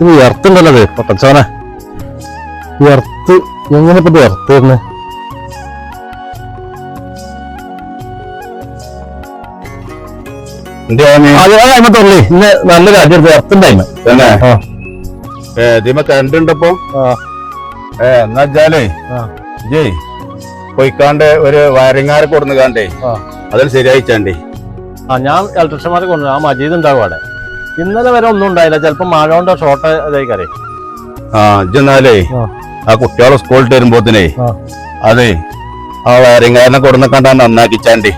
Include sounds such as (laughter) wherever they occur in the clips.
ഇത് എർത്തുണ്ടല്ലോ ഇത് പൊട്ടച്ചോനെ എർത്ത് എങ്ങനെ ഇപ്പൊ ഇത് എർത്ത് വരുന്നത് അയിമത്തുള്ളി ഇന്ന് നല്ലൊരു ഇതിമ ഏ എന്നാ വെച്ചാലേ ജയ് പോയിക്കാണ്ട് ഒരു വയറിങ്ങാരെ കൊടുന്ന് കാണ്ടേ. അതിൽ ശരിയായിച്ചാണ്ടേ ആ ഞാൻ ഇലക്ട്രീഷ്യന്മാരെ കൊണ്ടുവരും ആ മജീദ് ഉണ്ടാവും അവിടെ. ഇന്നലെ വരെ ഒന്നും ഉണ്ടായില്ല. ചിലപ്പോ മഴ കൊണ്ട് ഷോർട്ട് ഇതായിക്കറേ ആ ഇജ്ജെന്നാലേ ആ. കുട്ടികളെ സ്കൂളിൽ വരുമ്പോത്തിനേ അതെ ആ വയറിങ്ങാരനെ കൊടുന്ന കണ്ടാ നന്നാക്കിച്ചാണ്ടി.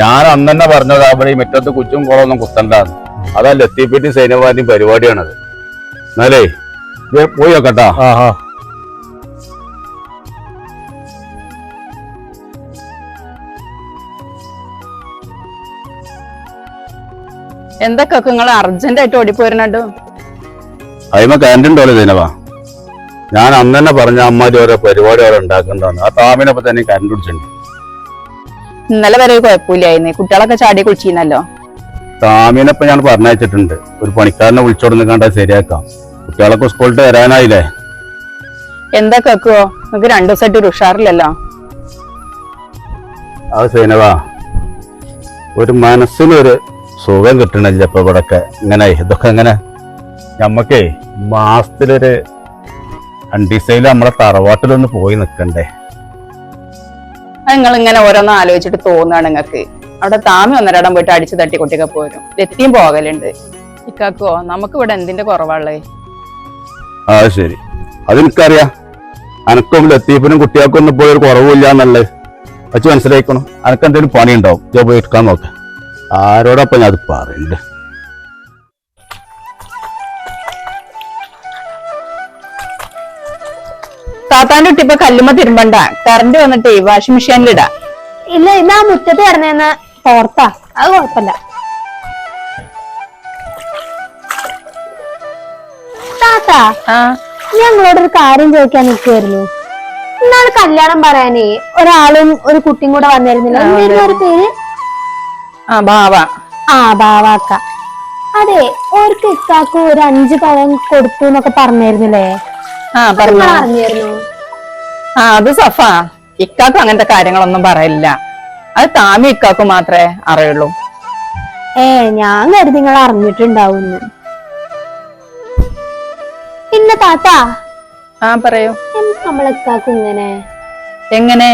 ഞാൻ അന്ന് തന്നെ പറഞ്ഞത് അവിടെ ഈ മുറ്റത്ത് കുച്ചും കുളമൊന്നും കുത്തണ്ടാന്ന് അതാ ലത്തീപ്പിട്ടി സൈന്യവാദി പരിപാടിയാണത്. എന്നാലേ പോയി നോക്കട്ടാ. എന്തൊക്കെ നിങ്ങൾ അർജന്റ് ആയിട്ട് ഓടിപ്പോരുന്നുണ്ടോ? അതിമ ഉണ്ടല്ലോ സൈനവാ ഞാൻ അന്ന് തന്നെ പറഞ്ഞ അമ്മാരി ഓരോ പരിപാടി ഓരോ ഉണ്ടാക്കണ്ടെന്ന് ആ താമിനൊപ്പം തന്നെ കരണ്ട് പിടിച്ചിട്ടുണ്ട് ഇന്നലെ വരെ കുഴപ്പമില്ലായിരുന്നു? കുട്ടികളൊക്കെ ചാടി കുളിച്ചിരുന്നല്ലോ? താമിനൊപ്പം ഞാൻ പറഞ്ഞയച്ചിട്ടുണ്ട്. ഒരു പണിക്കാരനെ വിളിച്ചോടുന്ന് കണ്ടാൽ ശരിയാക്കാം. കുട്ടികളൊക്കെ സ്കൂളിൽ വരാനായില്ലേ? എന്താ വെക്കുവോ നിങ്ങൾക്ക് രണ്ടു ദിവസമായിട്ട് ഒരു ഉഷാറില്ലല്ലോ? അത് സൈനവാ. ഒരു മനസ്സിനൊരു സുഖം കിട്ടണില്ല ഇപ്പൊ ഇവിടൊക്കെ. ഇങ്ങനെ ഇതൊക്കെ ഇങ്ങനെ. നമ്മക്കേ മാസത്തിലൊരു രണ്ടീസയിൽ നമ്മളെ തറവാട്ടിലൊന്ന് പോയി നിക്കണ്ടേ. നിങ്ങൾ ഇങ്ങനെ ഓരോന്ന് ആലോചിച്ചിട്ട് തോന്നുകയാണ് നിങ്ങൾക്ക് അവിടെ താമി ഒന്നരടം പോയിട്ട് അടിച്ചു തട്ടി കുട്ടിയൊക്കെ പോരും എത്തിയും പോകലുണ്ട്. ഇക്കാക്കോ നമുക്ക് ഇവിടെ എന്തിന്റെ കുറവാളേ ആ ശരി. അതെനിക്കറിയാം. അനക്കും ലത്തീഫിനും കുട്ടികൾക്കും ഒന്നും പോയൊരു കുറവില്ല എന്നുള്ളത് വെച്ച് മനസ്സിലാക്കണം അനക്ക് എന്തെങ്കിലും പണി ഉണ്ടാവും ഞാൻ പോയി എടുക്കാൻ നോക്കാം. ആരോടൊപ്പം ഞാൻ അത് പറയുന്നുണ്ട് താത്താന്റെ കുട്ടി ഇപ്പൊ കല്ലുമ്മ തിരുമ്പണ്ട? കറണ്ട് വന്നിട്ട് വാഷിംഗ് മെഷീനിലിടാ ഇല്ല ഇന്ന് ആ മുറ്റത്ത് കിടന്നേന്ന് തോർത്താ അത് കുഴപ്പമില്ല. താത്താ ആ. ഞങ്ങളോടൊരു കാര്യം ചോദിക്കാൻ നിൽക്കുമായിരുന്നു ഇന്നാൾ കല്യാണം പറയാനേ ഒരാളും ഒരു കുട്ടിയും കൂടെ വന്നിരുന്നില്ല. പേര്? ആ ബാവ. ആ ബാവാക്ക. അതെ ഓർക്ക് ഇക്കാക്ക് ഒരു അഞ്ച് പഴം കൊടുത്തു എന്നൊക്കെ പറഞ്ഞിരുന്നില്ലേ ആ പറഞ്ഞു. നിങ്ങൾ അറിഞ്ഞായിരുന്നു ആ അത് സഫ. ഇക്കാക്കും അങ്ങനത്തെ കാര്യങ്ങളൊന്നും പറയില്ല അത് താമി ഇക്കാക്കും മാത്രമേ അറിയുള്ളൂ. ഏ ഞാൻ കരുതി നിങ്ങൾ അറിഞ്ഞിട്ടുണ്ടാവുന്നു. പിന്നെ താത്ത ആ പറയൂ. നമ്മളെ ഇക്കാക്ക് ഇങ്ങനെ? എങ്ങനെ?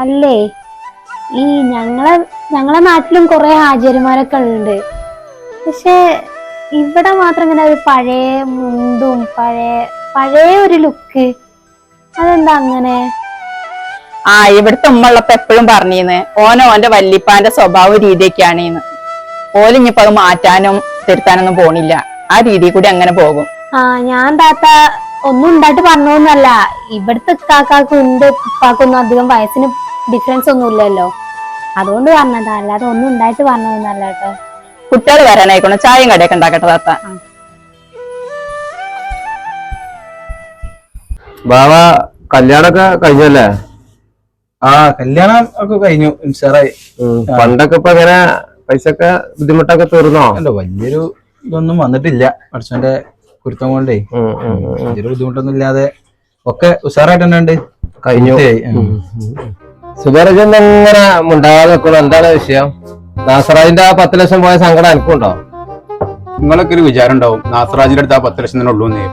അല്ലേ ഈ ഞങ്ങളെ ഞങ്ങളെ നാട്ടിലും കുറെ ഹാജരിമാരൊക്കെ ഉണ്ട് പക്ഷെ ഇവിടെ മാത്രം ഇങ്ങനെ ഒരു പഴയ മുണ്ടും പഴയ പഴയ ഒരു ലുക്ക് അതെന്താ അങ്ങനെ? ആ ഇവിടുത്തെ ഉമ്മള്ളപ്പോ എപ്പോഴും പറഞ്ഞിരുന്നു ഓനോ ഓന്റെ വല്ലിപ്പാന്റെ സ്വഭാവ രീതിയൊക്കെയാണ് ഓലിഞ്ഞിപ്പോ അത് മാറ്റാനും തിരുത്താനൊന്നും പോണില്ല. ആ രീതി കൂടി അങ്ങനെ പോകും. ആ ഞാൻ താത്ത ഒന്നും ഉണ്ടായിട്ട് പറഞ്ഞോന്നല്ല ഇവിടുത്തെ കാക്കാക്കും ഉണ്ട് ഉപ്പാക്കൊന്നും അധികം വയസ്സിന് ഡിഫറൻസ് ഒന്നും ഇല്ലല്ലോ അതുകൊണ്ട് പറഞ്ഞതാ അല്ലാതെ ഒന്നും ഉണ്ടായിട്ട് പറഞ്ഞതൊന്നല്ല കേട്ടോ. കുട്ടികൾ വരാനായിക്കോണം. ചായയും കടയൊക്കെ ഉണ്ടാക്കട്ടെ താത്ത. ബാബ കല്യാണൊക്കെ കഴിഞ്ഞല്ലേ? ആ കല്യാണം ഒക്കെ കഴിഞ്ഞു. ഉഷാറായി. പണ്ടൊക്കെ ഇപ്പൊ അങ്ങനെ പൈസ ഒക്കെ ബുദ്ധിമുട്ടൊക്കെ തീർന്നോ? അല്ല വലിയൊരു ഇതൊന്നും വന്നിട്ടില്ല. പഠിച്ചോന്റെ കുരുത്തം കൊണ്ടേ. വലിയൊരു ബുദ്ധിമുട്ടൊന്നും ഇല്ലാതെ ഒക്കെ ഉഷാറായിട്ട് തന്നെ ഉണ്ട്. കഴിഞ്ഞു. സുബേറജൻ എങ്ങനെ മുണ്ടാകാതെ നിൽക്കണം? എന്താണ് വിഷയം? നാസറാജിന്റെ ആ പത്ത് ലക്ഷം പോയ സങ്കടം എനിക്കുണ്ടോ നിങ്ങളൊക്കെ ഒരു വിചാരം ഉണ്ടാവും. നാസറാജിന്റെ അടുത്ത് ആ പത്ത് ലക്ഷം തന്നെ ഉള്ളൂ എന്ന്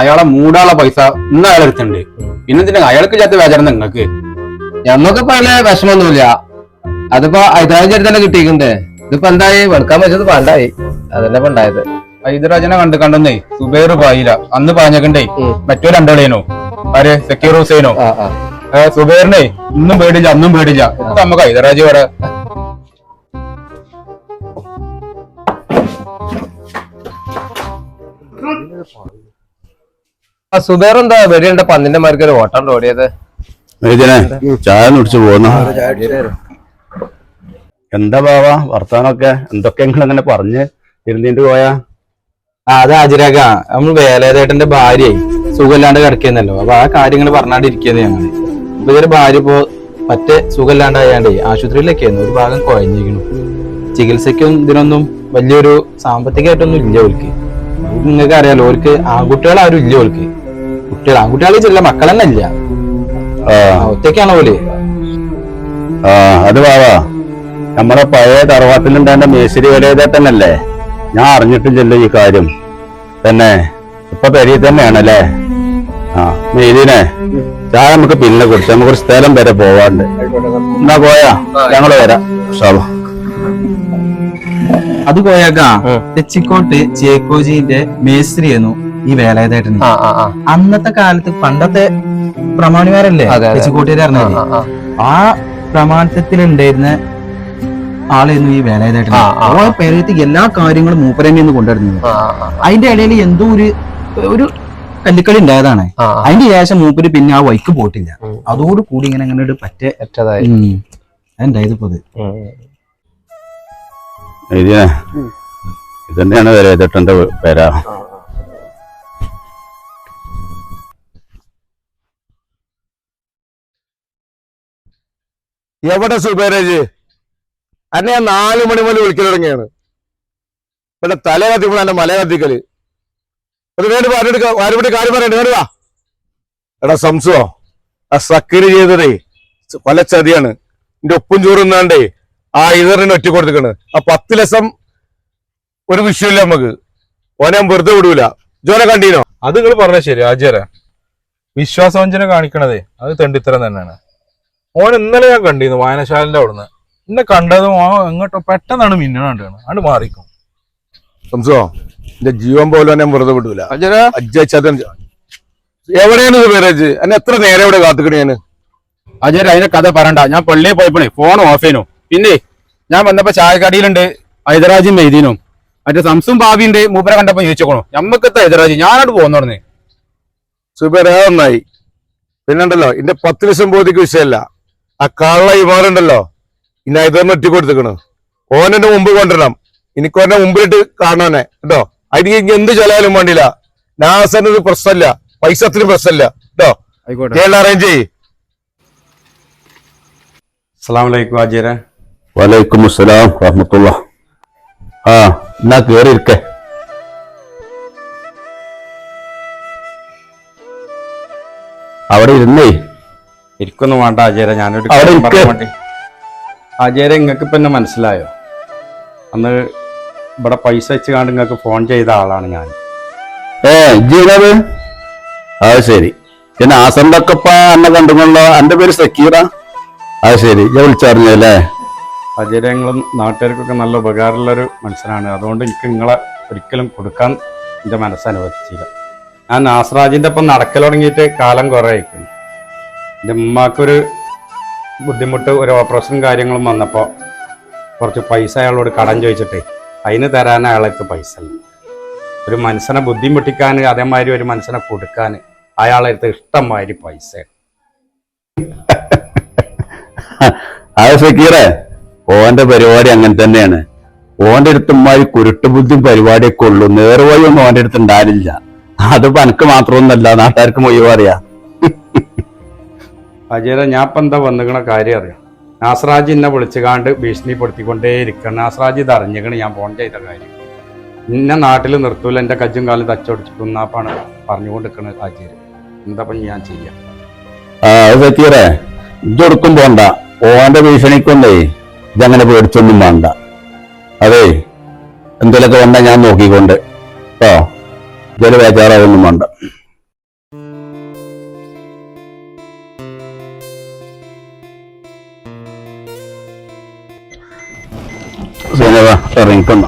അയാളെ മൂടാളെ പൈസ ഇന്ന് അയാളെ അടുത്തുണ്ട്. പിന്നെ എന്തിനാ? അയാൾക്ക് ചേർത്ത് വിചാരം നിങ്ങൾക്ക്? ഞമ്മക്കിപ്പോ അതിലെ വിഷമൊന്നുമില്ല. അതിപ്പോ ഹൈദരാബാദ് അടുത്ത് തന്നെ കിട്ടിയിട്ടുണ്ട്. ഇതിപ്പോ എന്തായി? വെളുക്കാൻ വെച്ചത് പണ്ടായി. അതന്നെ ഇപ്പൊ ഉണ്ടായത്. ഹൈദരാജനെ കണ്ട് കണ്ടെന്നേ സുബേർ പായില്ല അന്ന് പറഞ്ഞേക്കണ്ടേ. മറ്റോ രണ്ടാളേനോ ആരെ? സക്കീർ ഹുസൈനോ? സുബൈറിനെ ഇന്നും പേടില്ല അന്നും പേടില്ല. നമുക്ക് ഹൈദരാജ് ആ സുബേർ എന്താ വെടിയുണ്ട പന്നിന്റെ മാർക്ക് ഒരു ഓട്ടം ഓടിയത്. ചായ കുടിച്ചു പോകുന്നു എന്താ ബാവ വർത്താനൊക്കെ? എന്തൊക്കെ നിങ്ങൾ അങ്ങനെ പറഞ്ഞ് ഇരുന്നിട്ട് പോയാ? ആ അത് ഹാജിരാക്ക നമ്മൾ വേലേതേട്ടന്റെ ഭാര്യയെ സുഖമില്ലാണ്ട് കിടക്കുന്നല്ലോ അപ്പൊ ആ കാര്യങ്ങൾ പറഞ്ഞാണ്ടിരിക്കുന്നത് ഞങ്ങൾ. ഇതൊരു ഭാര്യ ഇപ്പോ മറ്റേ സുഖമില്ലാണ്ടായാണ്ടേ ആശുപത്രിയിലൊക്കെ ആയിരുന്നു ഒരു ഭാഗം കുഴഞ്ഞിരിക്കുന്നു. ചികിത്സയ്ക്കും ഇതിനൊന്നും വലിയൊരു സാമ്പത്തികമായിട്ടൊന്നും ഇല്ല അവർക്ക് നിങ്ങൾക്ക് അറിയാലോ ഓർക്ക് ആൺകുട്ടികൾ ആരും ഇല്ല ഓർക്ക് കുട്ടികൾ ആൺകുട്ടികളെ ചെല്ല മക്കൾ തന്നെ ഇല്ല ഒറ്റയ്ക്കാണ് ഓൽ? ആ അത് വാവാ നമ്മുടെ പഴയ തറവാട്ടിലുണ്ടായ മേശരി അല്ലേ ഞാൻ അറിഞ്ഞിട്ടില്ലല്ലോ ഈ കാര്യം. തന്നെ ഇപ്പൊ പെരിയ തന്നെയാണല്ലേ? ആ മെയ്തിനെ ചായ നമുക്ക് പിന്നെ കുടിച്ചാൽ നമുക്ക് ഒരു സ്ഥലം വരെ പോവാണ്ട്. എന്നാ പോയാ? ഞങ്ങൾ വരാം ഷാബ അത് പോയേക്കാ? തെച്ചിക്കോട്ട് ചേക്കോജിന്റെ മേസ്ത്രിയെന്നു ഈ വേലായതായിട്ട് അന്നത്തെ കാലത്ത് പണ്ടത്തെ പ്രമാണിമാരല്ലേ? അറിഞ്ഞത് ആ, പ്രമാണത്തിലുണ്ടായിരുന്ന ആളായിരുന്നു ഈ വേലായുധേട്ടൻ. ആ, പേരത്ത് എല്ലാ കാര്യങ്ങളും മൂപ്പരന്നെ കൊണ്ടുവരുന്നത്. അതിന്റെ ഇടയിൽ എന്തോ ഒരു ഒരു കല്ലിക്കളി ഉണ്ടായതാണ്. അതിന്റെ ശേഷം മൂപ്പര് പിന്നെ ആ വൈക്ക് പോയിട്ടില്ല. അതോട് കൂടി ഇങ്ങനെ അങ്ങനെ ഒരു പറ്റേ ഇതന്നെയാണ് വലയതേട്ടന്റെ പേര? എവിടെ സുബേരജ് അന്നെ ഞാൻ നാലു മണി മുതൽ വിളിക്കൽ തുടങ്ങിയാണ്. ഇവിടെ തല കത്തിക്കുമ്പോൾ എന്റെ മല കത്തിക്കൽ. ഒരു വേണ്ടി പറഞ്ഞെടുക്ക ആരുപടി കാര്യം പറയണ്ട വേണ്ട വാ. എടാ സംസുവോ ആ സക്കരി ചെയ്തതേ കൊല ചതിയാണ്. എന്റെ ചോറുന്നാണ്ടേ ആ ഇതറിന് ഒറ്റ കൊടുത്തിക്കണ്. ആ പത്ത് ലക്ഷം ഒരു വിഷയമില്ല നമുക്ക് ഓനെ വെറുതെ വിടൂല. ജോനെ കണ്ടീനോ? അത് നിങ്ങൾ പറഞ്ഞ ശരി ആചാര. വിശ്വാസവഞ്ചന കാണിക്കണതേ അത് തെണ്ടിത്തരം തന്നെയാണ്. ഓൻ ഇന്നലെ ഞാൻ കണ്ടിരുന്നു വായനശാലന്റെ അവിടുന്ന്. എന്നെ കണ്ടതും ഓ എങ്ങോട്ടോ പെട്ടെന്നാണ് മിന്നണ അത് മാറിക്കും. സംസുവോ എന്റെ ജീവൻ പോലും എന്നെ വെറുതെ വിടൂല. എവിടെയാണ് പേരജ്? എന്നെ എത്ര നേരം ഇവിടെ കാത്തുക്കണി ഞാൻ അജയ് അതിന്റെ കഥ പറണ്ട ഞാൻ പള്ളിയിൽ പോയപ്പോണേ ഫോൺ ഓഫ് ചെയ്യുന്നു പിന്നെ ഞാൻ വന്നപ്പോ ചായക്കടിയിലുണ്ട് ഹൈദരാജും മെയ്തീനും. മറ്റേ സംസും ഭാവിയുണ്ട് മൂപ്പരെ കണ്ടപ്പോ ചോദിച്ചോക്കണു. ഞമ്മക്കത്തെ ഹൈദരാജ്? ഞാനോട് പോകുന്നോടന്ന് സുബേര നന്നായി. പിന്നുണ്ടല്ലോ എന്റെ പത്ത് ലക്ഷം ബോധിക്ക് വിഷയമല്ല ആ കള്ള ഇമാറുണ്ടല്ലോ ഇനി ഹൈദർ ഒറ്റ കൊടുത്തേക്കണ് ഓനെന്റെ മുമ്പ് കൊണ്ടുവരണം. എനിക്ക് ഓനെ മുമ്പിലിട്ട് കാണാനെ കേട്ടോ? അതിന് എനിക്ക് എന്ത് ചെലവാലും വേണ്ടില്ല നാസന് ഒരു പ്രശ്നമില്ല. പൈസ അത്രയും പ്രശ്നമില്ല. കേട്ടോ? അറേഞ്ച് ചെയ്യ്. അസ്സലാമലൈക്കും അജയരെ വലൈക്കും അസ്സലാം റഹ്മത്തുള്ള ആ എന്നാ കേറി ഇരിക്കേ അവിടെ ഇരുന്നേ. ഇരിക്കൊന്നും വേണ്ട അജയരെ ഞാനൊരു. പറയാൻ വേണ്ടി അജയരെ നിങ്ങൾക്ക് ഇപ്പൊ എന്നെ മനസ്സിലായോ? അന്ന് ഇവിടെ പൈസ വെച്ച് കാണ്ട് നിങ്ങൾക്ക് ഫോൺ ചെയ്ത ആളാണ് ഞാൻ. ഏ ജീവനത് അത്? ശരി. പിന്നെ ആസന്തക്കപ്പ ഒക്കെ അന്നെ കണ്ടുകൊണ്ടോ? എന്റെ പേര് സക്കീറ. അത് ശരി ഞാൻ വിളിച്ചറിഞ്ഞല്ലേ അജയങ്ങളും നാട്ടുകാർക്കൊക്കെ നല്ല ഉപകാരമുള്ള ഒരു മനുഷ്യനാണ്. അതുകൊണ്ട് എനിക്ക് നിങ്ങളെ ഒരിക്കലും കൊടുക്കാൻ എന്റെ മനസ്സനുവദിച്ചില്ല. ഞാൻ നാസറാജിന്റെ ഒപ്പം നടക്കൽ തുടങ്ങിയിട്ട് കാലം കുറേ ആയിരിക്കും എന്റെ ഉമ്മാക്കൊരു ബുദ്ധിമുട്ട് ഒരു ഓപ്പറേഷനും കാര്യങ്ങളും വന്നപ്പോൾ കുറച്ച് പൈസ അയാളോട് കടം ചോദിച്ചിട്ട് അതിന് തരാൻ അയാൾക്ക് പൈസ ഇല്ല. ഒരു മനുഷ്യനെ ബുദ്ധിമുട്ടിക്കാൻ അതേമാതിരി ഒരു മനുഷ്യനെ കൊടുക്കാൻ അയാളെ അടുത്ത് ഇഷ്ടംമാതിരി പൈസ (laughs) അത് സക്കീറേ ഓന്റെ പരിപാടി അങ്ങനെ തന്നെയാണ്. ഓന്റെ അടുത്ത് കുരുട്ട് ബുദ്ധിയും പരിപാടിയൊക്കെ ഉള്ളൂ. നേർവഴി ഒന്നും ഓന്റെ അടുത്ത് ഉണ്ടാവില്ല. അത് എനിക്ക് മാത്രമൊന്നല്ല നാട്ടുകാർക്ക് മുഴുവൻ അറിയാം. അജയര ഞാൻ ഇപ്പം എന്താ വന്നിക്കണ കാര്യം അറിയാം? നാസറാജ് എന്നെ വിളിച്ചുകാണ്ട് ഭീഷണിപ്പെടുത്തിക്കൊണ്ടേ നാസ്രാജ് ഇത് അറിഞ്ഞിക്കണ് ഞാൻ ഫോൺ ചെയ്ത കാര്യം. ഇന്ന നാട്ടിൽ നിർത്തൂല എന്റെ കജ്ജും കാലും തച്ചൊടിച്ചിട്ടുന്നാപ്പാണ് പറഞ്ഞുകൊണ്ടിരിക്കണത് അജയര് എന്താ എന്താപ്പം ഞാൻ ചെയ്യാം? ഇതൊടുക്കും പോണ്ട. ഓന്റെ ഭീഷണിക്കൊണ്ടേ ഇതങ്ങനെ പേടിച്ചൊന്നും വേണ്ട. അതെ എന്തെങ്കിലുമൊക്കെ വേണ്ട ഞാൻ നോക്കിക്കൊണ്ട്. കേട്ടോ ഇതിൽ വേച്ചാറാവൊന്നും വേണ്ട. സേനവാ ഇറങ്ങിക്കൊണ്ട.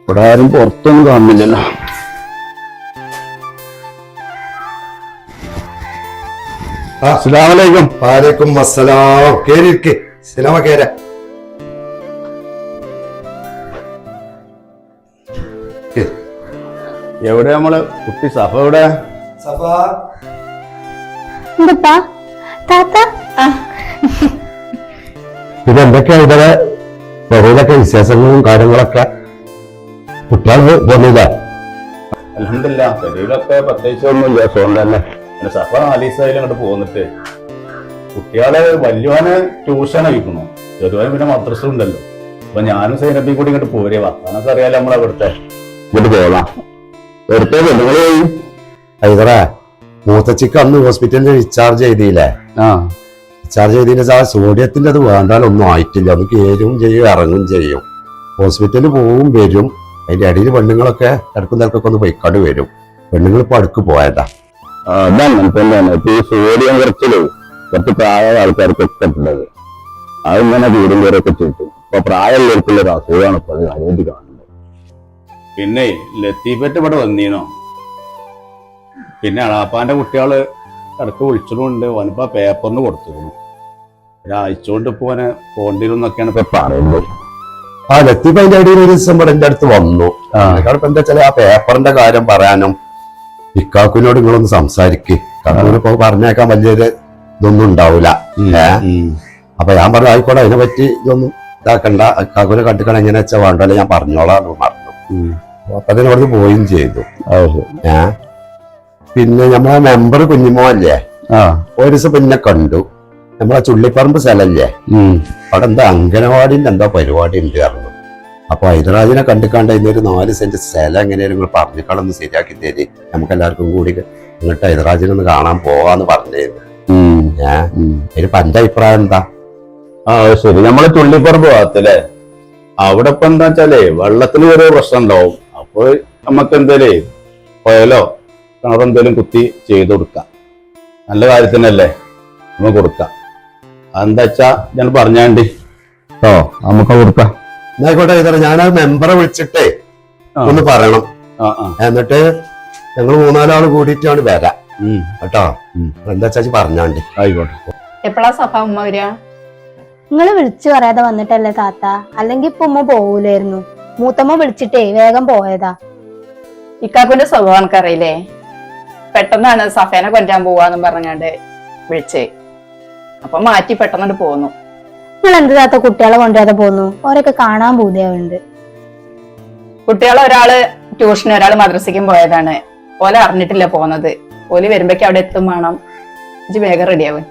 ഇവിടെ ആരും പുറത്തൊന്നും കാണുന്നില്ലല്ലോ. അസ്സലാമലൈക്കും വാലേക്കും അസ്സലാം. കേറിയിരിക്കെ സിനിമ കേര. എവിടെ നമ്മൾ കുട്ടി സഫ എവിടെ? എന്താ താത്ത? ഇതെന്തൊക്കെയാ ഇവിടെ ബഹുലൊക്കെ വിശേഷങ്ങളും കാര്യങ്ങളൊക്കെ? കുട്ടികൾ പോന്നില്ല? അലഹമില്ല പെരയിലൊക്കെ പ്രത്യേകിച്ച് ഒന്നുമില്ല സുഖം തന്നെ. പിന്നെ സഫ നാലീസായാലും അങ്ങോട്ട് പോന്നിട്ട്. കുട്ടികളെ വലിയവനെ ട്യൂഷൻ അയക്കുന്നു ചെറുവന് പിന്നെ മദ്രസ ഉണ്ടല്ലോ. അപ്പൊ ഞാനും സൈനബി കൂടി ഇങ്ങോട്ട് പോരേ വർത്താനൊക്കെ അറിയാലോ നമ്മളെ ഇവിടുത്തെ ഇങ്ങോട്ട് പോകാം എടുത്തേ പെണ്ണുങ്ങൾ പോയി. ഹൈദറേ മൂത്തച്ചിക്ക് അന്ന് ഹോസ്പിറ്റലിൽ ഡിസ്ചാർജ് ചെയ്തില്ലേ? ആ. ഡിസ്ചാർജ് ചെയ്തതിന് ആ സോഡിയത്തിന്റെ അത് വേണ്ടാലൊന്നും ആയിട്ടില്ല. അത് കയറും ചെയ്യും ഇറങ്ങും ചെയ്യും. ഹോസ്പിറ്റലിൽ പോവും വരും. അതിന്റെ ഇടയിൽ പെണ്ണുങ്ങളൊക്കെ ഇടക്കും തിരക്കൊക്കെ ഒന്ന് പൊയ്ക്കാണ്ട് വരും. പെണ്ണുങ്ങൾ ഇപ്പൊ അടുക്ക് പോയതാ. അതങ്ങനെ തന്നെയാണ്. ഈ സോഡിയം കുറച്ചിൽ കുറച്ച് പ്രായമായ ആൾക്കാർക്ക് ഉള്ളത്. അതിങ്ങനെ വീടും കയറൊക്കെ ചുറ്റും ഇപ്പൊ പ്രായമുള്ളവർക്കുള്ള ഒരു അസുഖമാണ് ഇപ്പൊ അത് കാര്യമായിട്ട് കാണുന്നത്. പിന്നെ ലത്തീഫറ്റ് ഇവിടെ വന്നീനോ പിന്നെ അളാപ്പാന്റെ കുട്ടികൾ ഇടയ്ക്ക് വിളിച്ചതുകൊണ്ട് അവനിപ്പോ പേപ്പറിന് കൊടുത്തിരുന്നു. ഒരാഴ്ച കൊണ്ട് ഇപ്പൊ ഓനെ പോണ്ടിരുന്നൊക്കെയാണ് ഇപ്പൊ പറയുന്നത്. ആ ലത്തീഫ് അതിന്റെ ഇടയിൽ ഒരു ദിവസം ഇവിടെ എന്റെ അടുത്ത് വന്നു. ഇപ്പൊ എന്താ വെച്ചാൽ ആ പേപ്പറിന്റെ കാര്യം പറയാനും ഇക്കാക്കുവിനോട് നിങ്ങളൊന്ന് സംസാരിക്ക്. കാരണം ഇപ്പൊ പറഞ്ഞേക്കാൻ വലിയൊരു ഇതൊന്നും ഉണ്ടാവൂല. ഏ? അപ്പൊ ഞാൻ പറഞ്ഞു ആയിക്കോട്ടെ അതിനെ പറ്റി ഇതൊന്നും ഇതാക്കണ്ട. ഇക്കാക്കുനെ കണ്ടിക്കണം എങ്ങനെ വെച്ചാൽ വേണ്ടല്ലോ ഞാൻ പറഞ്ഞോളാം പറഞ്ഞു. അപ്പൊ അതിനോട് അവിടുന്ന് പോയും ചെയ്തു. ഏ? പിന്നെ നമ്മളെ മെമ്പർ കുഞ്ഞിമോ അല്ലേ ആ. ഒരു ദിവസം പിന്നെ കണ്ടു. നമ്മളെ ചുള്ളിപ്പറമ്പ് സ്ഥലല്ലേ? അവിടെ എന്താ അംഗനവാടിന്റെ എന്താ പരിപാടി ഉണ്ട് പറഞ്ഞു. അപ്പൊ ഹൈദരാജിനെ കണ്ടിക്കാണ്ട് അതിനൊരു നാല് സെന്റ് സ്ഥലം എങ്ങനെയാലും നിങ്ങൾ പറഞ്ഞിക്കാളൊന്ന് ശരിയാക്കി തരി. നമുക്ക് എല്ലാവർക്കും കൂടി എന്നിട്ട് ഹൈദരാജിനെ ഒന്ന് കാണാൻ പോവാന്ന് പറഞ്ഞിരുന്നു ഏ? ഒരു പന്റെ അഭിപ്രായം എന്താ? ആ ശരി. നമ്മളെ ചുള്ളിപ്പറമ്പ് ഭാഗത്തല്ലേ? അവിടെ ഇപ്പൊ എന്താ വെച്ചാലേ വെള്ളത്തിന് ഒരു പ്രശ്നം ഉണ്ടാവും അപ്പൊ നമുക്ക് എന്തേലേ പോയാലോ കിണറെന്തേലും കുത്തി ചെയ്ത് കൊടുക്കാം. നല്ല കാര്യത്തിനല്ലേ നമുക്ക് കൊടുക്കാം. അതെന്താ വെച്ചാ ഞാൻ പറഞ്ഞാണ്ടി. ഓ നമുക്ക് കൊടുക്കാം. എന്നായിക്കോട്ടെ ഞാൻ ആ മെമ്പറെ വിളിച്ചിട്ടേ ഒന്ന് പറയണം. എന്നിട്ട് ഞങ്ങൾ മൂന്നാലാൾ കൂടിയിട്ടാണ് വരാം. കേട്ടോ. എന്താ വെച്ചാ പറഞ്ഞാണ്ട്. ആയിക്കോട്ടെ. എപ്പോഴാ സഭ ഉമ്മ വരിക നിങ്ങൾ വിളിച്ചു പറയാതെ വന്നിട്ടല്ലേ താത്ത? അല്ലെങ്കിൽ ഇപ്പൊ ഉമ്മ പോവൂലായിരുന്നു. മൂത്തമ്മ വിളിച്ചിട്ടേ വേഗം പോയതാ. ഇക്കാക്കുന്റെ സ്വഭാവം എനിക്കറിയില്ലേ? പെട്ടെന്നാണ് സഫേനെ കൊല്ലാൻ പോവാന്നും പറഞ്ഞാണ്ട് വിളിച്ചേ. അപ്പൊ മാറ്റി പെട്ടെന്നോട് പോന്നു. നിങ്ങൾ എന്ത് താത്ത കുട്ടികളെ കൊണ്ടുവരാതെ പോന്നു? ഓരൊക്കെ കാണാൻ പോകുന്നുണ്ട് കുട്ടികളെ ഒരാൾ ട്യൂഷന് ഒരാൾ മദ്രസയ്ക്കും പോയതാണ്. ഓല അറിഞ്ഞിട്ടില്ല പോന്നത്. ഓൽ വരുമ്പോഴേക്കും അവിടെ എത്തും വേണം. ഇജ്ജ് വേഗം റെഡിയാവും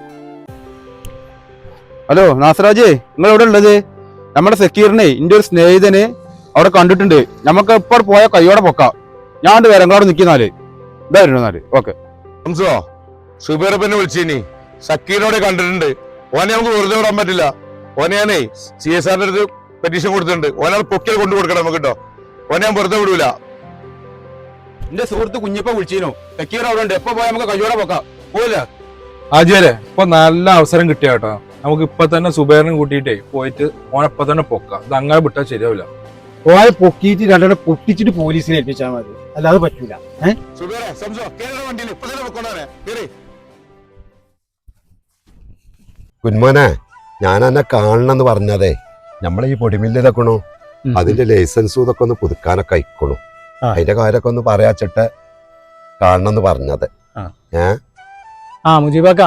ഹലോ നാസറാജേ നിങ്ങൾ എവിടെ ഉള്ളത്? നമ്മുടെ സെക്യൂറിനെ ഇന്റെ ഒരു സ്നേഹിതനെ അവിടെ കണ്ടിട്ടുണ്ട്. നമുക്ക് ഇപ്പോൾ പോയ കൈയോടെ പൊക്കാം. ഞാൻ വരങ്ങാട് നിൽക്കുന്നാൽ ഇതായിരുന്നു എന്നാൽ ഓക്കെ ഹംസോ സുബേറപ്പനെ വിളിച്ചിനി. സക്കീനോടെ കണ്ടിട്ടുണ്ട്. ഓനെ നമുക്ക് വെറുതെ വിടാൻ പറ്റില്ല. ഓനെ ഞാനേ സി എസ് ആറിന്റെ അടുത്ത് പെറ്റീഷൻ കൊടുത്തിട്ടുണ്ട്. ഓനെ പൊക്കിയാൽ കൊണ്ടു കൊടുക്കണം നമുക്ക് കേട്ടോ ഓനെ ഞാൻ വെറുതെ വിടൂല. എന്റെ സുഹൃത്ത് കുഞ്ഞിപ്പ വിളിച്ചിനു. സക്കീർ അവിടെ ഉണ്ട്. എപ്പോ പോയാൽ നമുക്ക് കയ്യോടെ പോക്കാം. പോയില്ല? ആജിയാരെ ഇപ്പൊ നല്ല അവസരം കിട്ടിയ കേട്ടോ നമുക്ക് ഇപ്പൊ തന്നെ സുബേറിനും കൂട്ടിയിട്ടേ പോയിട്ട് ഓനപ്പൊ തന്നെ പൊക്കാം. ഇത് അങ്ങനെ വിട്ടാൽ ശരിയാവില്ല ഓയെ പൊക്കിയിട്ട് രണ്ടെണ്ണം പൊട്ടിച്ചിട്ട് പോലീസിനെ ഏൽപ്പിച്ചാൽ മതി. അല്ലാതെ പറ്റൂല. കുന്മോനെ ഞാൻ എന്നെ കാണണമെന്ന് പറഞ്ഞതെ. നമ്മളെ ഈ പൊടിമില്ല് ഇതൊക്കണു അതിന്റെ ലൈസൻസും ഇതൊക്കെ ഒന്ന് പുതുക്കാനൊക്കെ അയക്കണു അതിന്റെ കാര്യമൊക്കെ ഒന്ന് പറയാച്ചിട്ട് കാണണമെന്ന് പറഞ്ഞത്. ആ. മുജീബാക്ക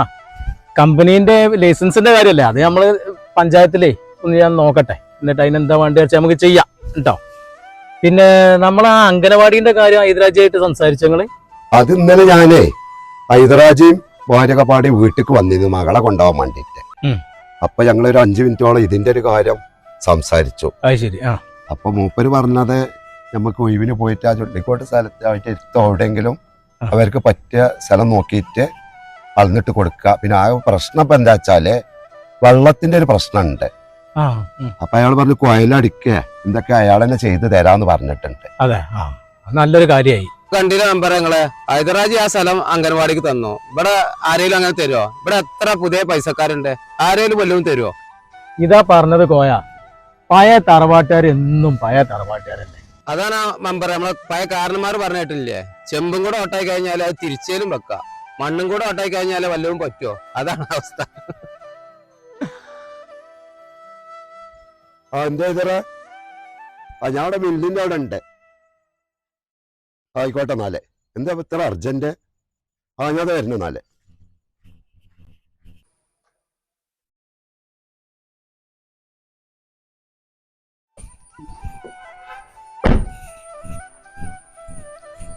കമ്പനീന്റെ ലൈസൻസിന്റെ കാര്യല്ലേ? അത് നമ്മൾ പഞ്ചായത്തിലേ ഒന്ന് ഞാൻ നോക്കട്ടെ. എന്നിട്ട് അതിനെന്താ വേണ്ടി വെച്ചാൽ നമുക്ക് ചെയ്യാം. കേട്ടോ പിന്നെ നമ്മൾ ആ അംഗനവാടിന്റെ കാര്യം ഹൈദരാജായിട്ട് സംസാരിച്ചങ്ങൾ അത് ഇന്നലെ ഞാനേ ഹൈദരാജയും ഭാര്യയൊക്കെ പാടി വീട്ടിക്ക് വന്നിരുന്നു മകളെ കൊണ്ടുപോകാൻ വേണ്ടിയിട്ട്. അപ്പൊ ഞങ്ങൾ ഒരു അഞ്ചു മിനിറ്റോളം ഇതിന്റെ ഒരു കാര്യം സംസാരിച്ചു. അത് ശരി ആ. അപ്പൊ മൂപ്പര് പറഞ്ഞത് നമുക്ക് ഒഴിവിന് പോയിട്ട് ആ ചുള്ളിക്കോട്ട് സ്ഥലത്തായിട്ട് എടുത്തോ എവിടെയെങ്കിലും അവർക്ക് പറ്റിയ സ്ഥലം നോക്കിയിട്ട് അളന്നിട്ട് കൊടുക്കുക. പിന്നെ ആ പ്രശ്നം ഇപ്പൊ എന്താ വെച്ചാൽ വെള്ളത്തിന്റെ ഒരു പ്രശ്നമുണ്ട്. അപ്പൊ അയാൾ പറഞ്ഞു കോയലടിക്കേ. എന്തൊക്കെ അയാൾ തന്നെ ചെയ്തു തരാന്ന് പറഞ്ഞിട്ടുണ്ട്. അതെ ആ. നല്ലൊരു കാര്യമായി. കണ്ടില്ല നമ്പർ ഞങ്ങൾ ഹൈദരാജ് ആ സ്ഥലം അംഗൻവാടിക്ക് തന്നു? ഇവിടെ ആരെങ്കിലും അങ്ങനെ തരുമോ ഇവിടെ എത്ര പുതിയ പൈസക്കാരുണ്ട്? ആരെങ്കിലും വല്ലതും തരുമോ ഇതാ പറഞ്ഞത് കോയ. പഴയ തറവാട്ടുകാർ എന്നും പഴയ തറവാട്ടുകാരല്ലേ? അതാണ് ആ മെമ്പർ നമ്മളെ പഴയ കാരണന്മാർ പറഞ്ഞിട്ടില്ലേ? ചെമ്പും കൂടെ ഓട്ടായി കഴിഞ്ഞാൽ അത് തിരിച്ചേലും വെക്കാം. മണ്ണും കൂടെ ഓട്ടായി കഴിഞ്ഞാൽ വല്ലതും പറ്റുമോ അതാണ് അവസ്ഥ. ആ എന്താ ഇതറ ആ ഞാൻ അവിടെ മില്ലിന്റെ അവിടെ ഉണ്ട്. ആയിക്കോട്ടെ നാല്. എന്താ ഇത്ര അർജന്റ് ആ ഞാൻ വരുന്നു നാല്.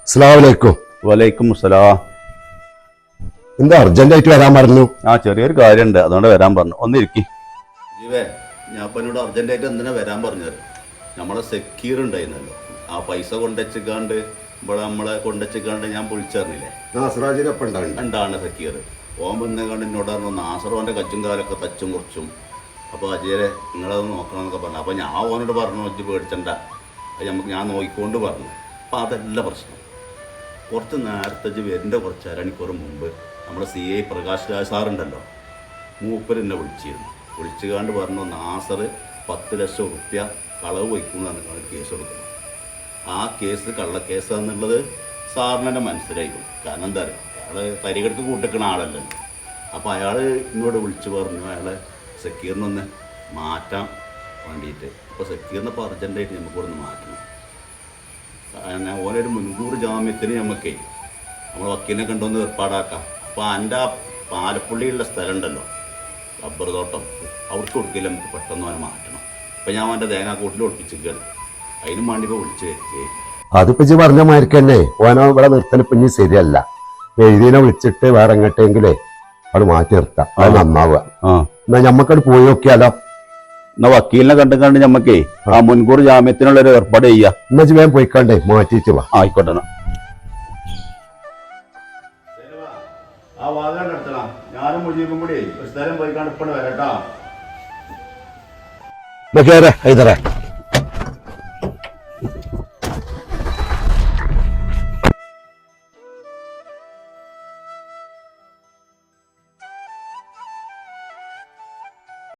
അസ്സലാമു അലൈക്കും വലൈക്കും സലാം എന്താ അർജന്റായിട്ട് വരാൻ പറഞ്ഞു ആ ചെറിയൊരു കാര്യമുണ്ട്. അതുകൊണ്ട് വരാൻ പറഞ്ഞു. ഒന്ന് ഇരിക്കി ജീവേ ഞാൻ ഇപ്പൊ എന്നോട് അർജന്റായിട്ട് എന്തിനാ വരാൻ പറഞ്ഞത്? നമ്മളെ സെക്യൂർ ഉണ്ടായിരുന്നല്ലോ. ആ പൈസ കൊണ്ടുവച്ചിക്കാണ്ട് ഇവിടെ നമ്മളെ കൊണ്ടുവച്ചിക്കാണ്ട് ഞാൻ വിളിച്ചറിഞ്ഞില്ലേ? ഉണ്ടാണ് സെക്യൂർ ഓൻ വന്നേക്കാണ്ട് എന്നോട് പറഞ്ഞു നാസറോന്റെ കച്ചും കാലൊക്കെ തച്ചും കുറച്ചും. അപ്പോൾ അജയരെ നിങ്ങളത് നോക്കണം എന്നൊക്കെ പറഞ്ഞു. അപ്പോൾ ഞാൻ ഓനോട് പറഞ്ഞു വെച്ച് പേടിച്ചണ്ട. അത് നമുക്ക് ഞാൻ നോക്കിക്കൊണ്ട് പറഞ്ഞു. അപ്പോൾ അതല്ല പ്രശ്നം. കുറച്ച് നേരത്തെ വരുന്ന കുറച്ച് അരമണിക്കൂർ മുമ്പ് നമ്മുടെ സി ഐ പ്രകാശ് രാജ് സാറുണ്ടല്ലോ മൂപ്പർ എന്നെ വിളിച്ചിരുന്നു. വിളിച്ചുകാണ്ട് പറഞ്ഞു നാസർ പത്ത് ലക്ഷം റുപ്യ കളവ് വയ്ക്കുന്നതാണ് കേസ് കൊടുക്കുന്നത് ആ കേസ് കള്ളക്കേസാന്നുള്ളത് സാറിനെ മനസ്സിലായിക്കും കാരണം എന്താ പറയുക അയാൾ തരികെടുത്ത് കൂട്ടിക്കണ ആളല്ലല്ലോ അപ്പോൾ അയാൾ ഇങ്ങോട്ട് വിളിച്ചു പറഞ്ഞു അയാളെ സക്കീറിനൊന്ന് മാറ്റാൻ വേണ്ടിയിട്ട് അപ്പോൾ സക്കീറിനെ ഇപ്പോൾ അർജന്റായിട്ട് നമുക്ക് ഒന്ന് മാറ്റണം. കാരണം ഓനൊരു മുൻകൂർ ജാമ്യത്തിന് നമുക്ക് നമ്മൾ വക്കീലിനെ കണ്ടൊന്ന് ഏർപ്പാടാക്കാം. അപ്പോൾ എന്റെ ആ പാലപ്പള്ളിയുള്ള സ്ഥലം ഉണ്ടല്ലോ റബ്ബർ തോട്ടം അവർക്ക് കൊടുക്കില്ല നമുക്ക് പെട്ടെന്ന് അവനെ മാറ്റണം. അപ്പോൾ ഞാൻ അവന്റെ തേങ്ങാക്കൂട്ടിൽ ഒളിപ്പിച്ചിരിക്കുകയാണ് അതിനും വേണ്ടി ഇപ്പോൾ വിളിച്ചു വരുത്തി അതിപ്പോ ഇജ്ജ് പറഞ്ഞ മാതിരിക്ക് തന്നെ ഓനോ ഇവിടെ നിർത്തൽ ഇപ്പം ഇനി ശരിയല്ല. എഴുതിനെ വിളിച്ചിട്ട് വേറെ എങ്ങോട്ടെങ്കിലേ അവിടെ മാറ്റി നിർത്താം. അത് നന്നാവുക. ആ. എന്നാ ഞമ്മക്കത് പോയി നോക്കിയാലോ? എന്നാ വക്കീലിനെ കണ്ടു കണ്ട് ഞമ്മക്കേ ആ. മുൻകൂർ ജാമ്യത്തിനുള്ള ഒരു ഏർപ്പാട് ചെയ്യാ. എന്നാ വേഗം പോയിക്കാണ്ടേ മാറ്റിയിട്ട് വാ. ആയിക്കോട്ടെ എന്നാ. ആ നിർത്തണം ഞാനും മുജീബും കൂടി. ഒരു സ്ഥലം പോയി ഇപ്പോൾ വരട്ടോ. എന്നാ ഹൈദറേ.